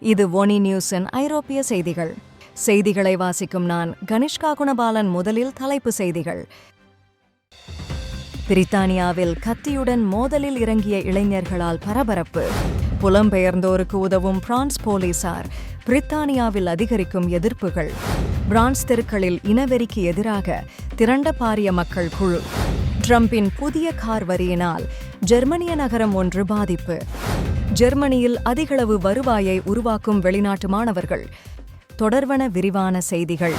இது ஒனி நியூஸின் ஐரோப்பிய செய்திகள். செய்திகளை வாசிக்கும் நான் கனிஷ்கா குணபாலன் முதலில் தலைப்பு செய்திகள். பிரித்தானியாவில் கத்தியுடன் மோதலில் இறங்கிய இளைஞர்களால் பரபரப்பு. புலம்பெயர்ந்தோருக்கு உதவும் பிரான்ஸ் போலீசார் பிரித்தானியாவில் அதிகரிக்கும் எதிர்ப்புகள். பிரான்ஸ் தெருக்களில் இனவெறிக்கு எதிராக திரண்ட பாரிய மக்கள் குழு. ட்ரம்பின் புதிய கார் வரியினால் ஜெர்மனிய நகரம் ஒன்று பாதிப்பு. ஜெர்மனியில் அதிகளவு வருவாயை உருவாக்கும் வெளிநாட்டு மாணவர்கள். தொடர்வன விரிவான செய்திகள்.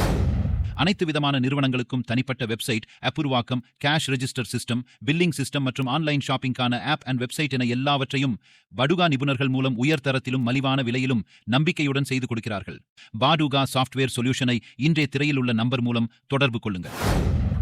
அனைத்து விதமான நிறுவனங்களுக்கும் தனிப்பட்ட வெப்சைட் ஆப் உருவாக்கம் cash register system billing system மற்றும் ஆன்லைன் ஷாப்பிங்கான ஆப் அண்ட் வெப்சைட் என எல்லாவற்றையும் படுகா நிபுணர்கள் மூலம் உயர்தரத்திலும் மலிவான விலையிலும் நம்பிக்கையுடன் செய்து கொடுக்கிறார்கள். பாடுகா சாஃப்ட்வேர் சொல்யூஷனை இன்றைய திரையில் உள்ள நம்பர் மூலம் தொடர்பு கொள்ளுங்கள்.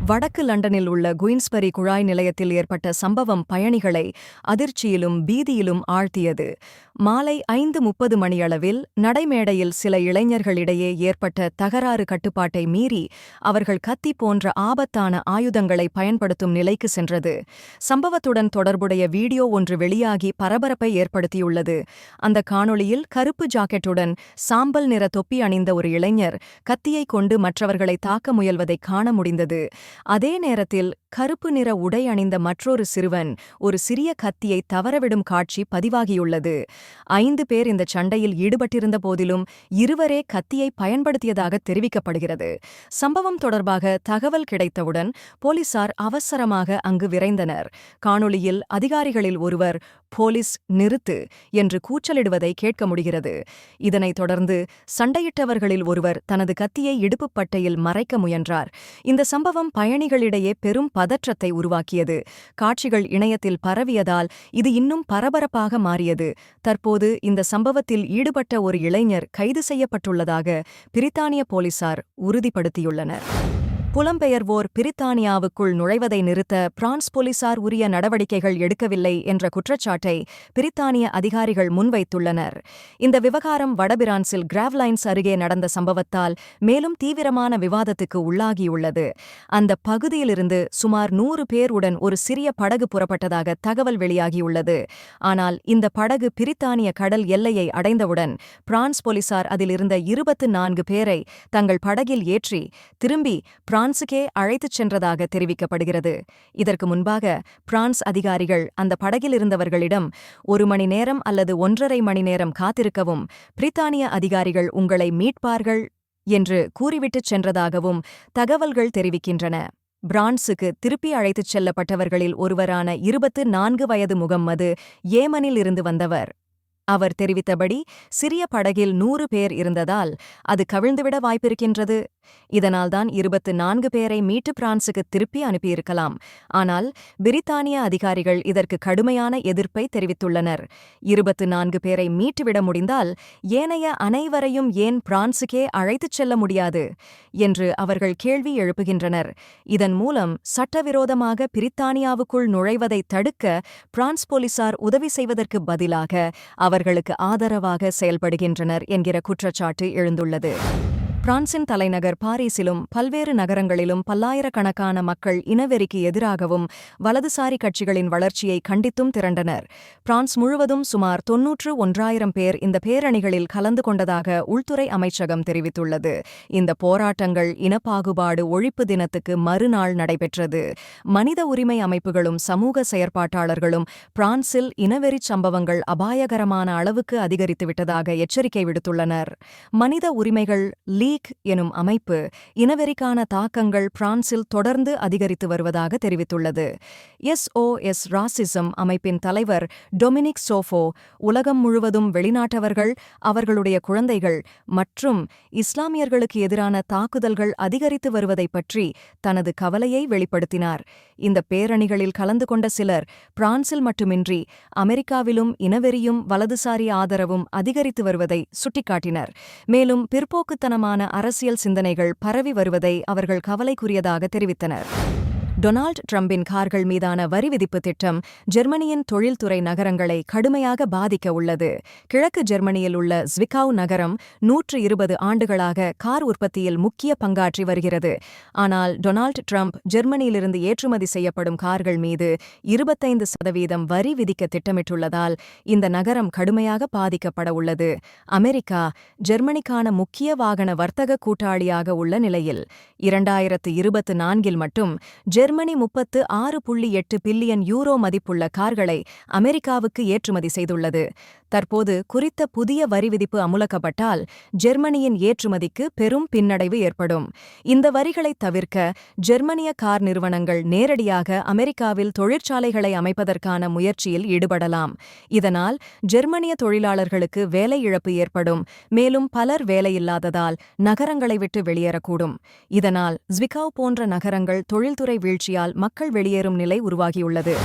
வடக்கு லண்டனில் உள்ள குயின்ஸ்பரி குழாய் நிலையத்தில் ஏற்பட்ட சம்பவம் பயணிகளை அதிர்ச்சியிலும் பீதியிலும் ஆழ்த்தியது. மாலை ஐந்து முப்பது மணியளவில் நடைமேடையில் சில இளைஞர்களிடையே ஏற்பட்ட தகராறு கட்டுப்பாட்டை மீறி அவர்கள் கத்தி போன்ற ஆபத்தான ஆயுதங்களை பயன்படுத்தும் நிலைக்கு சென்றது. சம்பவத்துடன் தொடர்புடைய வீடியோ ஒன்று வெளியாகி பரபரப்பை ஏற்படுத்தியுள்ளது. அந்த காணொளியில் கருப்பு ஜாக்கெட்டுடன் சாம்பல் நிற தொப்பி அணிந்த ஒரு இளைஞர் கத்தியை கொண்டு மற்றவர்களை தாக்க முயல்வதைக் காண முடிந்தது. அதே நேரத்தில் கருப்பு நிற உடை அணிந்த மற்றொரு சிறுவன் ஒரு சிறிய கத்தியை தவறவிடும் காட்சி பதிவாகியுள்ளது. ஐந்து பேர் இந்த சண்டையில் ஈடுபட்டிருந்த போதிலும் இருவரே கத்தியை பயன்படுத்தியதாக தெரிவிக்கப்படுகிறது. சம்பவம் தொடர்பாக தகவல் கிடைத்தவுடன் போலீசார் அவசரமாக அங்கு விரைந்தனர். காணொளியில் அதிகாரிகளில் ஒருவர் போலீஸ் நிறுத்து என்று கூச்சலிடுவதை கேட்க முடிகிறது. இதனைத் தொடர்ந்து சண்டையிட்டவர்களில் ஒருவர் தனது கத்தியை இடுப்பு பட்டையில் மறைக்க முயன்றார். இந்த சம்பவம் பயணிகளிடையே பெரும் பதற்றத்தை உருவாக்கியது. காட்சிகள் இணையத்தில் பரவியதால் இது இன்னும் பரபரப்பாக மாறியது. தற்போது இந்த சம்பவத்தில் ஈடுபட்ட ஒரு இளைஞர் கைது செய்யப்பட்டுள்ளதாக பிரித்தானிய போலீசார் உறுதிப்படுத்தியுள்ளனர். புலம்பெயர்வோர் பிரித்தானியாவுக்குள் நுழைவதை நிறுத்த பிரான்ஸ் போலீசார் உரிய நடவடிக்கைகள் எடுக்கவில்லை என்ற குற்றச்சாட்டை பிரித்தானிய அதிகாரிகள் முன்வைத்துள்ளனர். இந்த விவகாரம் வடபிரான்சில் கிராவ்லைன்ஸ் அருகே நடந்த சம்பவத்தால் மேலும் தீவிரமான விவாதத்துக்கு உள்ளாகியுள்ளது. அந்த பகுதியிலிருந்து சுமார் நூறு பேருடன் ஒரு சிறிய படகு புறப்பட்டதாக தகவல் வெளியாகியுள்ளது. ஆனால் இந்த படகு பிரித்தானிய கடல் எல்லையை அடைந்தவுடன் பிரான்ஸ் போலீசார் அதில் இருந்த இருபத்து நான்கு பேரை தங்கள் படகில் ஏற்றி திரும்பி பிரான்சுக்கே அழைத்துச் சென்றதாக தெரிவிக்கப்படுகிறது. இதற்கு முன்பாக பிரான்ஸ் அதிகாரிகள் அந்த படகில் இருந்தவர்களிடம் ஒரு மணி நேரம் அல்லது ஒன்றரை மணி நேரம் காத்திருக்கவும் பிரித்தானிய அதிகாரிகள் உங்களை மீட்பார்கள் என்று கூறிவிட்டுச் சென்றதாகவும் தகவல்கள் தெரிவிக்கின்றன. பிரான்சுக்கு திருப்பி அழைத்துச் செல்லப்பட்டவர்களில் ஒருவரான இருபத்து நான்கு வயது முகம்மது ஏமனில் இருந்து வந்தவர். அவர் தெரிவித்தபடி சிறிய படகில் நூறு பேர் இருந்ததால் அது கவிழ்ந்துவிட வாய்ப்பிருக்கின்றது. இதனால்தான் இருபத்து நான்கு பேரை மீட்டு பிரான்சுக்கு திருப்பி அனுப்பியிருக்கலாம். ஆனால் பிரித்தானிய அதிகாரிகள் இதற்கு கடுமையான எதிர்ப்பை தெரிவித்துள்ளனர். இருபத்து நான்கு பேரை மீட்டுவிட முடிந்தால் ஏனைய அனைவரையும் ஏன் பிரான்சுக்கே அழைத்துச் செல்ல முடியாது? என்று அவர்கள் கேள்வி எழுப்புகின்றனர். இதன் மூலம் சட்டவிரோதமாக பிரித்தானியாவுக்குள் நுழைவதை தடுக்க பிரான்ஸ் போலீசார் உதவி செய்வதற்கு பதிலாக அவர்களுக்கு ஆதரவாக செயல்படுகின்றனர் என்கிற குற்றச்சாட்டு எழுந்துள்ளது. பிரான்சின் தலைநகர் பாரிஸிலும் பல்வேறு நகரங்களிலும் பல்லாயிரக்கணக்கான மக்கள் இனவெறிக்கு எதிராகவும் வலதுசாரி கட்சிகளின் வளர்ச்சியை கண்டித்தும் திரண்டனர். பிரான்ஸ் முழுவதும் சுமார் தொன்னூற்று ஒன்றாயிரம் பேர் இந்த பேரணிகளில் கலந்து கொண்டதாக உள்துறை அமைச்சகம் தெரிவித்துள்ளது. இந்த போராட்டங்கள் இனப்பாகுபாடு ஒழிப்பு தினத்துக்கு மறுநாள் நடைபெற்றது. மனித உரிமை அமைப்புகளும் சமூக செயற்பாட்டாளர்களும் பிரான்சில் இனவெறிச் சம்பவங்கள் அபாயகரமான அளவுக்கு அதிகரித்துவிட்டதாக எச்சரிக்கை விடுத்துள்ளனர். மனித உரிமைகள் லீ லீக் எனும் அமைப்பு இனவெறிக்கான தாக்கங்கள் பிரான்சில் தொடர்ந்து அதிகரித்து வருவதாக தெரிவித்துள்ளது. எஸ்ஓஎஸ் ராசிசம் அமைப்பின் தலைவர் டொமினிக் சோஃபோ உலகம் முழுவதும் வெளிநாட்டவர்கள் அவர்களுடைய குழந்தைகள் மற்றும் இஸ்லாமியர்களுக்கு எதிரான தாக்குதல்கள் அதிகரித்து வருவதை பற்றி தனது கவலையை வெளிப்படுத்தினார். இந்த பேரணிகளில் கலந்து கொண்ட சிலர் பிரான்சில் மட்டுமின்றி அமெரிக்காவிலும் இனவெறியும் வலதுசாரி ஆதரவும் அதிகரித்து வருவதை சுட்டிக்காட்டினர். மேலும் பிற்போக்குத்தனமான அரசியல் சிந்தனைகள் பரவி வருவதை அவர்கள் கவலைக்குரியதாக தெரிவித்தனர். டொனால்ட் ட்ரம்பின் கார்கள் மீதான வரி விதிப்பு திட்டம் ஜெர்மனியின் தொழில்துறை நகரங்களை கடுமையாக பாதிக்க உள்ளது. கிழக்கு ஜெர்மனியில் உள்ள ஸ்விகாவ் நகரம் நூற்று இருபது ஆண்டுகளாக கார் உற்பத்தியில் முக்கிய பங்காற்றி வருகிறது. ஆனால் டொனால்ட் ட்ரம்ப் ஜெர்மனியிலிருந்து ஏற்றுமதி செய்யப்படும் கார்கள் மீது இருபத்தைந்து சதவீதம் வரி விதிக்க திட்டமிட்டுள்ளதால் இந்த நகரம் கடுமையாக பாதிக்கப்பட உள்ளது. அமெரிக்கா ஜெர்மனிக்கான முக்கிய வாகன வர்த்தக கூட்டாளியாக உள்ள நிலையில் இரண்டாயிரத்து இருபத்து நான்கில் மட்டும் ஜெர்மனி முப்பத்து ஆறு புள்ளி எட்டு பில்லியன் யூரோ மதிப்புள்ள கார்களை அமெரிக்காவுக்கு ஏற்றுமதி செய்துள்ளது. தற்போது குறித்த புதிய வரி விதிப்பு அமுலக்கப்பட்டால் ஜெர்மனியின் ஏற்றுமதிக்கு பெரும் பின்னடைவு ஏற்படும். இந்த வரிகளை தவிர்க்க ஜெர்மனிய கார் நிறுவனங்கள் நேரடியாக அமெரிக்காவில் தொழிற்சாலைகளை அமைப்பதற்கான முயற்சியில் ஈடுபடலாம். இதனால் ஜெர்மனிய தொழிலாளர்களுக்கு வேலை இழப்பு ஏற்படும். மேலும் பலர் வேலையில்லாததால் நகரங்களை விட்டு வெளியேறக்கூடும். இதனால் ஸ்விகாவ் போன்ற நகரங்கள் தொழில்துறை வீழ்ச்சியால் மக்கள் வெளியேறும் நிலை உருவாகியுள்ளது.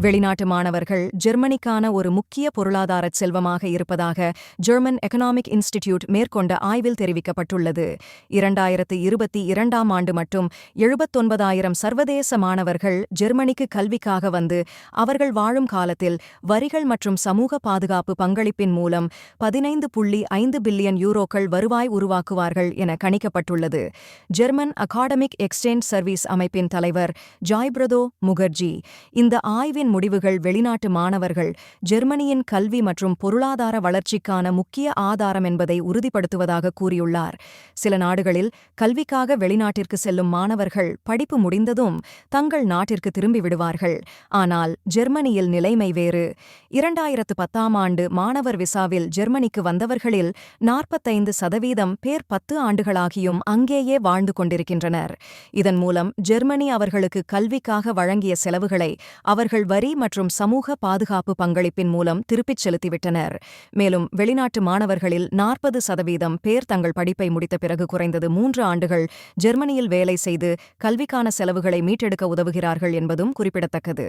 வெளிநாட்டு மாணவர்கள் ஜெர்மனிக்கான ஒரு முக்கிய பொருளாதார செல்வமாக இருப்பதாக ஜெர்மன் எகனாமிக் இன்ஸ்டிடியூட் மேற்கொண்ட ஆய்வில் தெரிவிக்கப்பட்டுள்ளது. இரண்டாயிரத்து இருபத்தி இரண்டாம் ஆண்டு மட்டும் எழுபத்தொன்பதாயிரம் சர்வதேச மாணவர்கள் ஜெர்மனிக்கு கல்விக்காக வந்து அவர்கள் வாழும் காலத்தில் வரிகள் மற்றும் சமூக பாதுகாப்பு பங்களிப்பின் மூலம் பதினைந்து புள்ளி ஐந்து பில்லியன் யூரோக்கள் வருவாய் உருவாக்குவார்கள் என கணிக்கப்பட்டுள்ளது. ஜெர்மன் அகாடமிக் எக்ஸ்சேஞ்ச் சர்வீஸ் அமைப்பின் தலைவர் ஜாய்பிரதோ முகர்ஜி இந்த ஆய்வின் முடிவுகள் வெளிநாட்டு மாணவர்கள் ஜெர்மனியின் கல்வி மற்றும் பொருளாதார வளர்ச்சிக்கான முக்கிய ஆதாரம் என்பதை உறுதிப்படுத்துவதாக கூறியுள்ளார். சில நாடுகளில் கல்விக்காக வெளிநாட்டிற்கு செல்லும் மாணவர்கள் படிப்பு முடிந்ததும் தங்கள் நாட்டிற்கு திரும்பி விடுவார்கள். ஆனால் ஜெர்மனியில் நிலைமை வேறு. இரண்டாயிரத்து பத்தாம் ஆண்டு மாணவர் விசாவில் ஜெர்மனிக்கு வந்தவர்களில் நாற்பத்தைந்து சதவீதம் பேர் பத்து ஆண்டுகளாகியும் அங்கேயே வாழ்ந்து கொண்டிருக்கின்றனர். இதன் மூலம் ஜெர்மனி அவர்களுக்கு கல்விக்காக வழங்கிய செலவுகளை அவர்கள் வரி மற்றும் சமூக பாதுகாப்பு பங்களிப்பின் மூலம் திருப்பிச் செலுத்திவிட்டனர். மேலும் வெளிநாட்டு மாணவர்களில் நாற்பது சதவீதம் பேர் தங்கள் படிப்பை முடித்த பிறகு குறைந்தது மூன்று ஆண்டுகள் ஜெர்மனியில் வேலை செய்து கல்விக்கான செலவுகளை மீட்டெடுக்க உதவுகிறார்கள் என்பதும் குறிப்பிடத்தக்கது.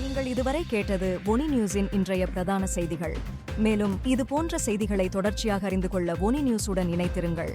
நீங்கள் இதுவரை கேட்டது ஒனி நியூஸின் இன்றைய பிரதான செய்திகள். மேலும் இது போன்ற செய்திகளை தொடர்ச்சியாக அறிந்து கொள்ள ஒனி நியூஸுடன் இணைத்திருங்கள்